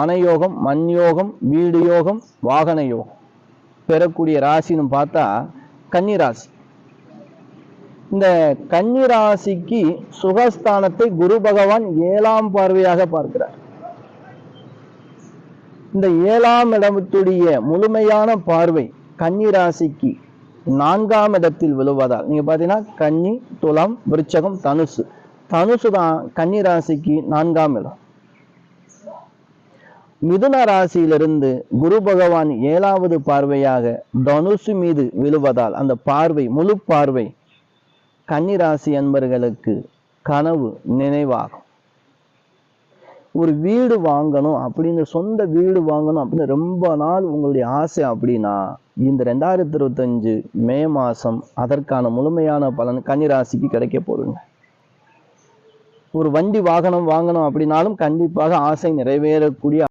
மனயோகம் மண் யோகம் வீடு யோகம் வாகன யோகம் பெறக்கூடிய ராசின்னு பார்த்தா கன்னி ராசி இந்த கன்னி ராசிக்கு சுகஸ்தானத்தை குரு பகவான் ஏழாம் பார்வையாக பார்க்கிறார். இந்த ஏழாம் இடத்துடைய முழுமையான பார்வை கன்னி ராசிக்கு நான்காம் இடத்தில் விழுவதால். நீங்க பாத்தீங்கன்னா கன்னி துலாம் விருச்சகம் தனுசு. தனுசு தான் கன்னி ராசிக்கு நான்காம் இடம். மிதுன ராசியிலிருந்து குரு பகவான் ஏழாவது பார்வையாக தனுசு மீது விழுவதால் அந்த பார்வை முழு பார்வை கன்னி ராசி அன்பர்களுக்கு கனவு நினைவாகும். ஒரு வீடு வாங்கணும் அப்படின்னு சொந்த வீடு வாங்கணும் அப்படின்னு ரொம்ப நாள் உங்களுடைய ஆசை அப்படின்னா இந்த ரெண்டாயிரத்தி இருபத்தஞ்சு மே மாதம் அதற்கான முழுமையான பலன் கன்னிராசிக்கு கிடைக்க போகுதுங்க. ஒரு வண்டி வாகனம் வாங்கணும் அப்படின்னாலும் கண்டிப்பாக ஆசை நிறைவேறக்கூடிய